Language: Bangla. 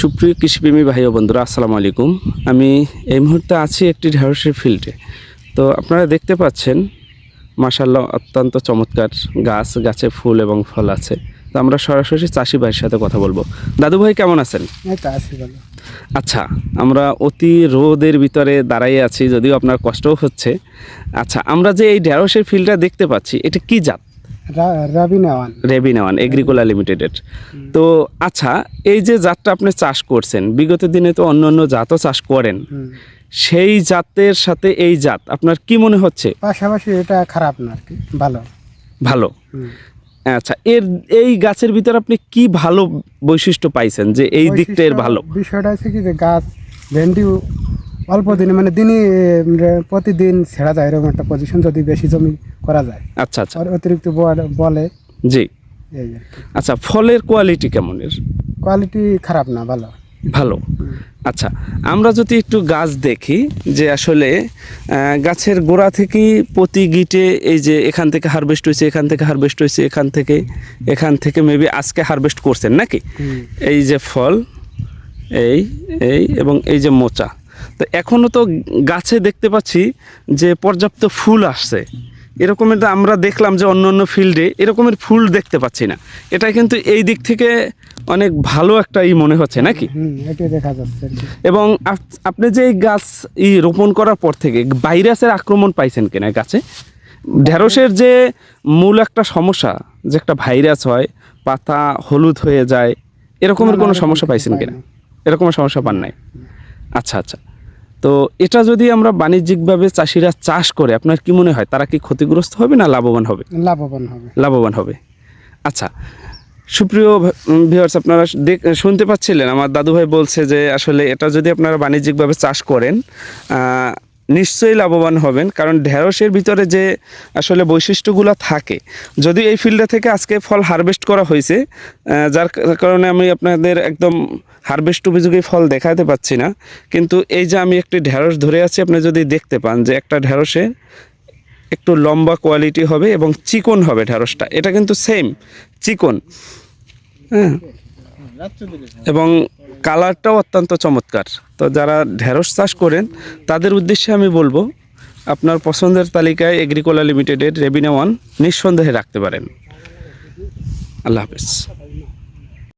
সুপ্রিয় কৃষিপ্রেমী ভাই ও বন্ধুরা আসসালামু আলাইকুম। আমি এই মুহূর্তে আছি একটি ঢেঁড়সের ফিল্ডে। তো আপনারা দেখতে পাচ্ছেন মাসাল্লাহ অত্যন্ত চমৎকার গাছ গাছে ফুল এবং ফল আছে। তো আমরা সরাসরি চাষি ভাইয়ের সাথে কথা বলব। দাদু ভাই কেমন আছেন? আচ্ছা আমরা অতি রোদের ভিতরে দাঁড়াইয়ে আছি যদিও আপনার কষ্টও হচ্ছে। আচ্ছা আমরা যে এই ঢেঁড়সের ফিল্ডটা দেখতে পাচ্ছি এটা কি জাত? রাবি নেওয়ান। রেবিনাওয়ান এগ্রিকোলা লিমিটেডের। তো আচ্ছা এই যে জাতটা আপনি চাষ করছেন বিগত দিনে তো অন্য অন্য জাতও চাষ করেন। সেই জাতের সাথে এই জাত আপনার কি মনে হচ্ছে? পাশাপাশি এটা খারাপ না আর কি ভালো। ভালো? আচ্ছা এর এই গাছের ভিতরে আপনি কি ভালো বৈশিষ্ট্য পাইছেন যে এই দিকটা এর ভালো? বিষয়টা হচ্ছে কি যে গাছ ভেন্ডি অল্প দিনে মানে দিনই প্রতিদিন ছেড়া যায় এরকম একটা পজিশন যদি বেশি জমি করা যায়। আচ্ছা আচ্ছা। অতিরিক্ত বল- বলে। জি। আচ্ছা ফলের কোয়ালিটি কেমন এর? কোয়ালিটি খারাপ না ভালো। ভালো। আচ্ছা আমরা যদি একটু গাছ দেখি যে আসলে গাছের গোড়া থেকে প্রতি গিটে এই যে এখান থেকে হারভেস্ট হয়েছে এখান থেকে হারভেস্ট হয়েছে এখান থেকে এখান থেকে মেবি আজকে হারভেস্ট করছেন নাকি? এই যে ফল এই এই এবং এই যে মোচা। তো এখনও তো গাছে দেখতে পাচ্ছি যে পর্যাপ্ত ফুল আসছে। এরকমের তো আমরা দেখলাম যে অন্য অন্য ফিল্ডে এরকমের ফুল দেখতে পাচ্ছি না। এটা কিন্তু এই দিক থেকে অনেক ভালো একটা ই মনে হচ্ছে নাকি? দেখা যাচ্ছে এবং আপনি যে এই গাছ ই রোপণ করার পর থেকে ভাইরাসের আক্রমণ পাইছেন কিনা গাছে? ঢেঁড়সের যে মূল একটা সমস্যা যে একটা ভাইরাস হয় পাতা হলুদ হয়ে যায় এরকমের কোনো সমস্যা পাইছেন কিনা। এরকমের সমস্যা পান নাই? আচ্ছা আচ্ছা। তো এটা যদি আমরা বাণিজ্যিকভাবে চাষিরা চাষ করে আপনার কি মনে হয় তারা কি ক্ষতিগ্রস্ত হবে না লাভবান হবে? লাভবান হবে। লাভবান হবে। আচ্ছা সুপ্রিয় ভিউয়ার্স আপনারা দেখ শুনতে পাচ্ছিলেন আমার দাদুভাই বলছে যে আসলে এটা যদি আপনারা বাণিজ্যিকভাবে চাষ করেন নিশ্চয়ই লাভবান হবেন, কারণ ঢেঁড়সের ভিতরে যে আসলে বৈশিষ্ট্যগুলো থাকে, যদি এই ফিল্ডে থেকে আজকে ফল হারভেস্ট করা হয়েছে যার কারণে আমি আপনাদের একদম হারভেস্ট উপযোগী ফল দেখাতে পাচ্ছি না, কিন্তু এই যে আমি একটি ঢেঁড়স ধরে আছি, আপনি যদি দেখতে পান যে একটা ঢেঁড়সে একটু লম্বা কোয়ালিটি হবে এবং চিকন হবে ঢেঁড়সটা, এটা কিন্তু সেম চিকন হ্যাঁ এবং কালারটাও অত্যন্ত চমৎকার। তো যারা ঢেঁড়স চাষ করেন, তাদের উদ্দেশ্যে আমি বলব, আপনার পছন্দের তালিকায় এগ্রিকোলা লিমিটেডের রেবিনা ওয়ান নিঃসন্দেহে রাখতে পারেন। আল্লাহ হাফেজ।